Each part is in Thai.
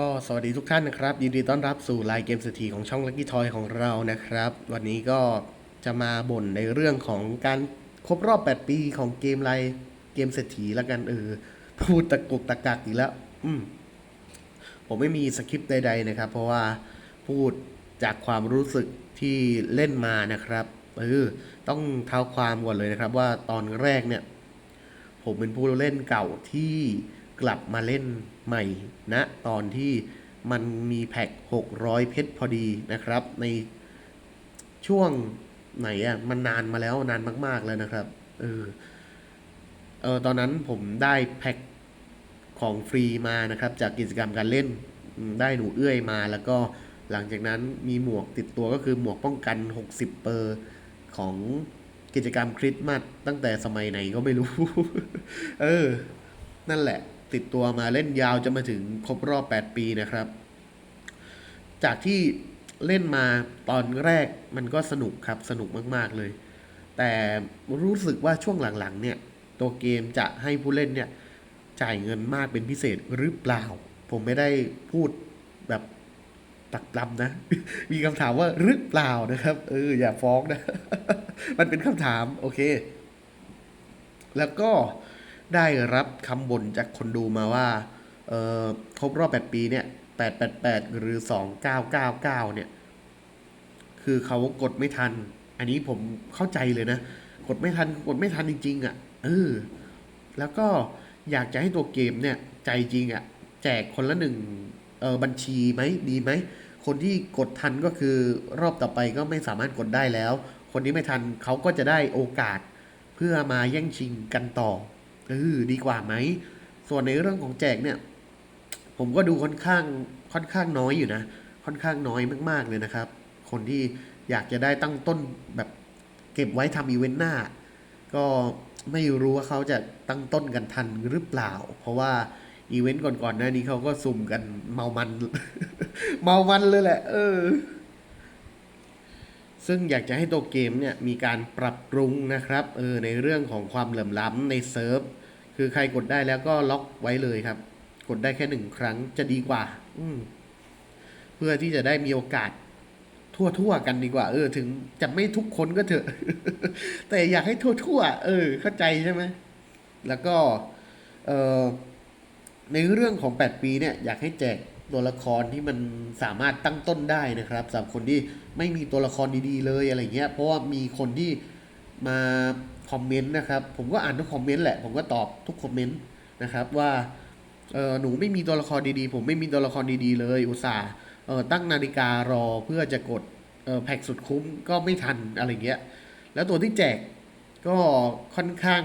ก็สวัสดีทุกท่านนะครับ ยินดีต้อนรับสู่ไลน์เกมเศรษฐีของช่อง Lucky Toy ของเรานะครับ วันนี้ก็จะมาบ่นในเรื่องของการครบรอบ 8 ปีของเกมไลน์เกมเศรษฐีแล้วกันเออพูดตะกุกตะกักอีกแล้ว อืมผมไม่มีสคริปต์ใด ๆ นะครับ เพราะว่าพูดจากความรู้สึกที่เล่นมานะครับเออต้องเท้าความก่อนเลยนะครับ ว่าตอนแรกเนี่ย ผมเป็นผู้เล่นเก่าที่ กลับมาเล่นใหม่นะตอนที่มันมีแพ็ค600 เพชรพอดีนะครับ ในช่วงไหนอะ่ะมันนานมาแล้วนานมาก ๆ แล้วนะครับ เออเออตอนนั้นผมได้แพ็คของฟรีมานะครับ จากกิจกรรมการเล่นได้หนูเอื้อยมาแล้วก็หลังจากนั้นมีหมวกติดตัวก็คือหมวกป้องกัน 60 เปอร์ของกิจกรรมคริสต์มาสตั้งแต่สมัยไหนก็ไม่รู้ เออ นั่นแหละ ติดตัวมาเล่นยาวจะมาถึงครบรอบ 8 ปีนะครับ จากที่เล่นมาตอนแรกมันก็สนุกครับสนุกมาก ๆ เลย แต่รู้สึกว่าช่วงหลัง ๆ เนี่ย ตัวเกมจะให้ผู้เล่นเนี่ย จ่ายเงินมากเป็นพิเศษหรือเปล่า ผมไม่ได้พูดแบบตักลำนะ มีคำถามว่าหรือเปล่านะครับ เออ อย่าฟ้องนะ มันเป็นคำถาม โอเค แล้วก็ ได้รับคำบ่นจากคนดูมาว่าเออครบรอบ 8 ปีเนี่ย888 หรือ 2999 เนี่ย คือเขากดไม่ทัน อันนี้ผมเข้าใจเลยนะ กดไม่ทัน กดไม่ทันจริง ๆอะ เออ แล้วก็อยากจะให้ตัวเกมเนี่ย ใจจริงอะ่ะ แจกคนละหนึ่งเออบัญชีไหม ดีไหม คนที่กดทันก็คือรอบต่อไปก็ไม่สามารถกดได้แล้ว คนที่ไม่ทันเขาก็จะได้โอกาสเพื่อมาแย่งชิงกันต่อ เออดีกว่าไหม ส่วนในเรื่องของแจกเนี่ย ผมก็ดูค่อนข้างค่อนข้างน้อยอยู่นะ ค่อนข้างน้อยมาก ๆ เลยนะครับ คนที่อยากจะได้ตั้งต้นแบบเก็บไว้ทำอีเวนต์หน้า ก็ไม่รู้ว่าเขาจะตั้งต้นกันทันหรือเปล่า เพราะว่าอีเวนต์ก่อนๆหน้านี้เขาก็สุ่มกันเมามัน เมามันเลยแหละ เออ ซึ่งอยากจะให้ตัวเกมเนี่ยมีการปรับปรุงนะครับเออในเรื่องของความเหลื่อมล้ำในเซิร์ฟคือใครกดได้แล้วก็ล็อกไว้เลยครับ กดได้แค่หนึ่งครั้งจะดีกว่า อืเพื่อที่จะได้มีโอกาสทั่วๆกันดีกว่า เออ ถึงจะไม่ทุกคนก็เถอะ แต่อยากให้ทั่วๆเออ เข้าใจใช่ไหมแล้วก็ เออในเรื่องของ 8 ปีเนี่ย อยากให้แจก ตัวละครที่มันสามารถตั้งต้นได้นะครับสำหรับคนที่ไม่มีตัวละครดีๆ เลยอะไรเงี้ยเพราะว่ามีคนที่มาคอมเมนต์นะครับ ผมก็อ่านทุกคอมเมนต์แหละผมก็ตอบทุกคอมเมนต์นะครับว่าเออหนูไม่มีตัวละครดีๆ ผมไม่มีตัวละครดีๆ เลยอุตส่าห์เออตั้งนาฬิการอเพื่อจะกดเออแพ็กสุดคุ้มก็ไม่ทันอะไรเงี้ยแล้วตัวที่แจกก็ค่อนข้าง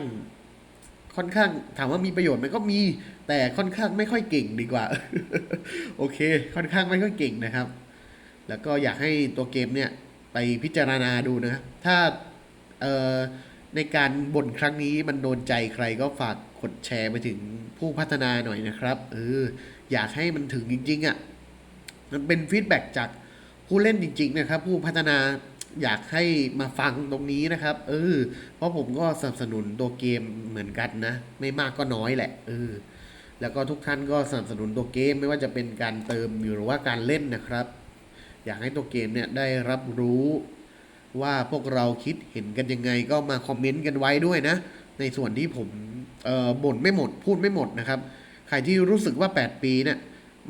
ค่อนข้างถามว่ามีประโยชน์ไหมก็มี แต่ค่อนข้างไม่ค่อยเก่งดีกว่า โอเค ค่อนข้างไม่ค่อยเก่งนะครับ แล้วก็อยากให้ตัวเกมเนี่ยไปพิจารณาดูนะถ้าเอ่อในการบ่นครั้งนี้มันโดนใจใครก็ฝากกดแชร์ไปถึงผู้พัฒนาหน่อยนะครับเอออยากให้มันถึงจริงๆอะ่ะมันเป็นฟีดแบ็กจากผู้เล่นจริง ๆ นะครับ ผู้พัฒนา อยากให้มาฟังตรงนี้นะครับ เออ เพราะผมก็สนับสนุนตัวเกมเหมือนกันนะ ไม่มากก็น้อยแหละ เออ แล้วก็ทุกท่านก็สนับสนุนตัวเกมไม่ว่าจะเป็นการเติมหรือว่าการเล่นนะครับ อยากให้ตัวเกมเนี่ยได้รับรู้ว่าพวกเราคิดเห็นกันยังไงก็มาคอมเมนต์กันไว้ด้วยนะ ในส่วนที่ผมเอ่อบ่นไม่หมด พูดไม่หมดนะครับ ใครที่รู้สึกว่า 8 ปีเนี่ย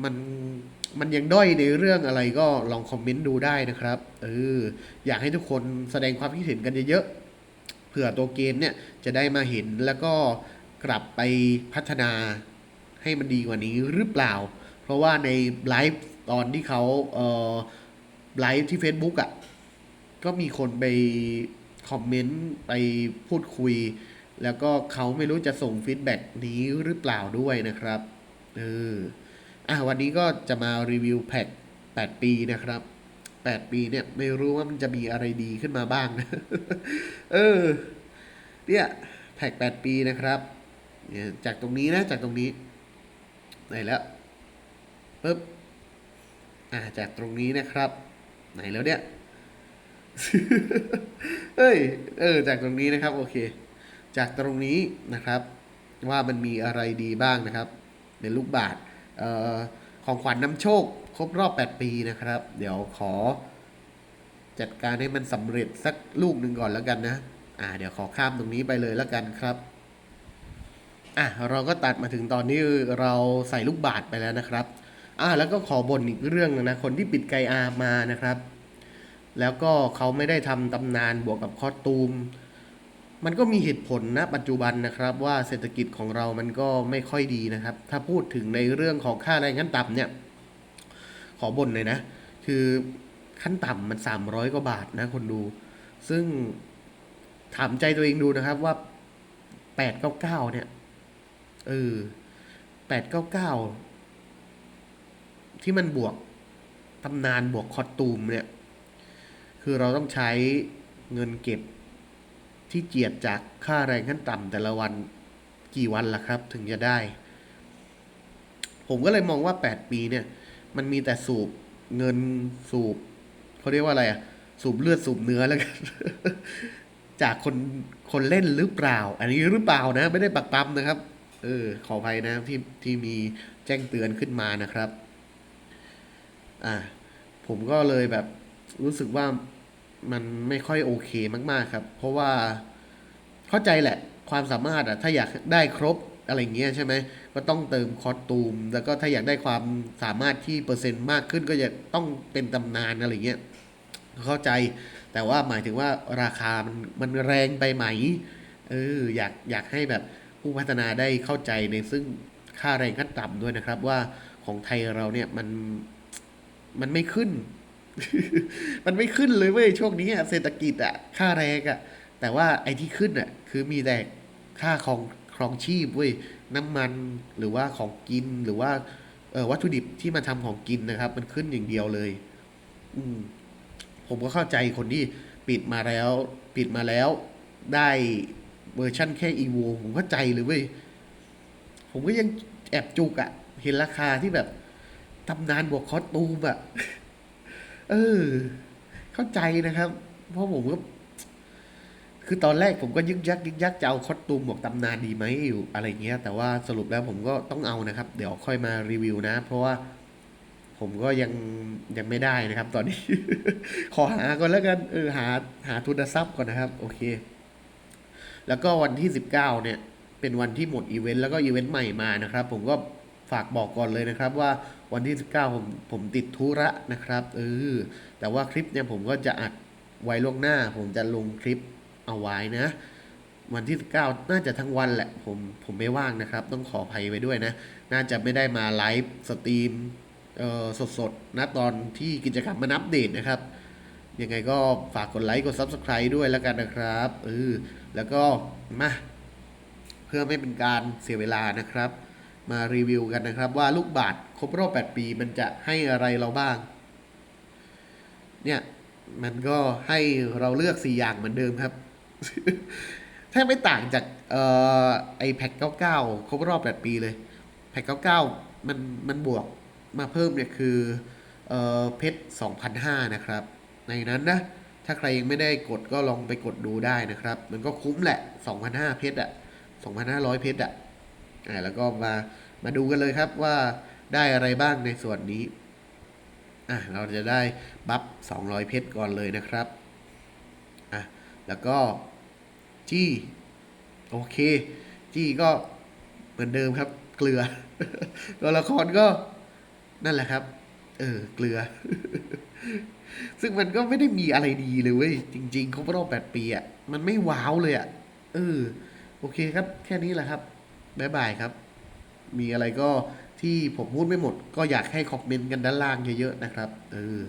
มัน มันยังด้อยในเรื่องอะไรก็ลองคอมเมนต์ดูได้นะครับเอออยากให้ทุกคนแสดงความคิดเห็นกันเยอะๆเผื่อตัวเกมเนี่ยจะได้มาเห็นแล้วก็กลับไปพัฒนาให้มันดีกว่านี้หรือเปล่า เพราะว่าในไลฟ์ตอนที่เขาเออไลฟ์ที่ Facebook อะ่ะก็มีคนไปคอมเมนต์ไปพูดคุย แล้วก็เขาไม่รู้จะส่งฟีดแบ็กนี้หรือเปล่าด้วยนะครับเออ อะวันนี้ก็จะมารีวิวแพ็ก8ปีนะครับ 8 ปีเนี่ยไม่รู้ว่ามันจะมีอะไรดีขึ้นมาบ้างนะ เออ เนี่ยแพ็ก8ปีนะครับเนี่ยจากตรงนี้นะจากตรงนี้ไหนแล้วปึ๊บอ่าจากตรงนี้นะครับ ไหนแล้วเนี่ยเอ้ยเออจากตรงนี้นะครับ โอเค จากตรงนี้นะครับ ว่ามันมีอะไรดีบ้างนะครับเป็นลูกบาท ของขวัญนำโชค ครบรอบ 8 ปีนะครับ เดี๋ยวขอ จัดการให้มันสำเร็จสักลูกหนึ่งก่อนแล้วกันนะ อ่า เดี๋ยวขอข้ามตรงนี้ไปเลยแล้วกันครับ อะเราก็ตัดมาถึงตอนนี้เราใส่ลูกบาศก์ไปแล้วนะครับ อ่าแล้วก็ขอบ่นอีกเรื่องหนึงนะ คนที่ปิดไกอามานะครับ แล้วก็เขาไม่ได้ทำตำนานบวกกับคอตูม มันก็มีเหตุผลนะปัจจุบันนะครับว่าเศรษฐกิจของเรามันก็ไม่ค่อยดีนะครับ ถ้าพูดถึงในเรื่องของค่าแรงขั้นต่ำเนี่ย ขอบ่นเลยนะ คือขั้นต่ำมันสามร้อยกว่าบาทนะคนดู ซึ่งถามใจตัวเองดูนะครับว่าแปดเก้าเก้าเนี่ย เออแปดเก้าเก้าที่มันบวกตำนานบวกคอตูมเนี่ย คือเราต้องใช้เงินเก็บ ที่เจียดจากค่าแรงขั้นต่ำแต่ละวันกี่วันล่ะครับ ถึงจะได้ ผมก็เลยมองว่า 8 ปีเนี่ย มันมีแต่สูบเงินสูบเขาเรียกว่าอะไรอะสูบเลือดสูบเนื้อแล้วกันจากคนคนเล่นหรือเปล่า อันนี้หรือเปล่านะ ไม่ได้ปักปั๊มนะครับ เออ ขออภัยนะที่ที่มีแจ้งเตือนขึ้นมานะครับ อ่าผมก็เลยแบบรู้สึกว่า มันไม่ค่อยโอเคมาก ๆ ครับ เพราะว่าเข้าใจแหละความสามารถอะถ้าอยากได้ครบอะไรเงี้ยใช่ไหมก็ต้องเติมคอสตูม แล้วก็ถ้าอยากได้ความสามารถที่เปอร์เซ็นต์มากขึ้นก็จะต้องเป็นตำนานอะไรเงี้ยเข้าใจแต่ว่าหมายถึงว่าราคามันมันแรงไปไหมเอออยากอยากให้แบบผู้พัฒนาได้เข้าใจในซึ่งค่าแรงขั้นต่ำด้วยนะครับว่าของไทยเราเนี่ยมันมันไม่ขึ้น มันไม่ขึ้นเลยเว้ยช่วงนี้อะเศรษฐกิจอะค่าแรงอะแต่ว่าไอ้ที่ขึ้นอะคือมีแต่ค่าของครองชีพเว้ยน้ำมันหรือว่าของกินหรือว่าเออวัตถุดิบที่มาทำของกินนะครับ มันขึ้นอย่างเดียวเลย อืม ผมก็เข้าใจคนที่ปิดมาแล้ว ปิดมาแล้ว ได้เวอร์ชั่นแค่ e v o ผมเข้าใจเลยเว้ยผมก็ยังแอบจุกอะเห็นราคาที่แบบตำนานบวกคอสตูมอะ เออ เข้าใจนะครับ เพราะผมก็คือตอนแรกผมก็ยึกยักยึกยักจะเอาคอสตูมบวกตำนานดีไหมอยู่อะไรเงี้ย แต่ว่าสรุปแล้วผมก็ต้องเอานะครับ เดี๋ยวค่อยมารีวิวนะ เพราะว่าผมก็ยังยังไม่ได้นะครับ ตอนนี้ ขอหาก่อนแล้วกันเออหาหาทุนทรัพย์ก่อนนะครับ โอเค แล้วก็วันที่ 19 เนี่ย เป็นวันที่หมดอีเวนต์แล้วก็อีเวนต์ใหม่มานะครับ ผมก็ ฝากบอกก่อนเลยนะครับว่าวันที่ 19 ผมผมติดธุระนะครับเออแต่ว่าคลิปเนี่ยผมก็จะอัดไว้ล่วงหน้า ผมจะลงคลิปเอาไว้นะ วันที่ 19 น่าจะทั้งวันแหละ ผมผมไม่ว่างนะครับ ต้องขออภัยไว้ด้วยนะ น่าจะไม่ได้มาไลฟ์สตรีมเออสดๆนะตอนที่กิจกรรมมันอัปเดตนะครับยังไงก็ฝากกดไลค์กด Subscribe ด้วยแล้วกันนะครับเออแล้วก็มาเพื่อไม่เป็นการเสียเวลานะครับ มารีวิวกันนะครับว่าลูกบาศก์ครบรอบ 8 ปีมันจะให้อะไรเราบ้าง เนี่ยมันก็ให้เราเลือก 4 อย่างเหมือนเดิมครับ แทบไม่ต่างจากเอ่อไอแพ็ก99 ครบรอบ 8 ปีเลย แพ็ก99 มันมันบวกมาเพิ่มเนี่ยคือเอ่อเพชร2,005นะครับ ในนั้นนะ ถ้าใครยังไม่ได้กดก็ลองไปกดดูได้นะครับ มันก็คุ้มแหละ2,500เพชรอะ2,500 เพชรอะ อ่าแล้วก็มามาดูกันเลยครับว่าได้อะไรบ้างในส่วนนี้อะเราจะได้บัฟ200 เพชรก่อนเลยนะครับอะแล้วก็จี้โอเค จี้ก็เหมือนเดิมครับ เกลือ ตัวละครก็นั่นแหละครับ เออ เกลือ ซึ่งมันก็ไม่ได้มีอะไรดีเลยเว้ย จริงๆครบรอบแปดปีอะ มันไม่ว้าวเลยอะ เออ โอเคครับ แค่นี้แหละครับ บ๊ายบายครับ มีอะไรก็ที่ผมพูดไม่หมด ก็อยากให้คอมเมนต์กันด้านล่างเยอะๆนะครับ เออ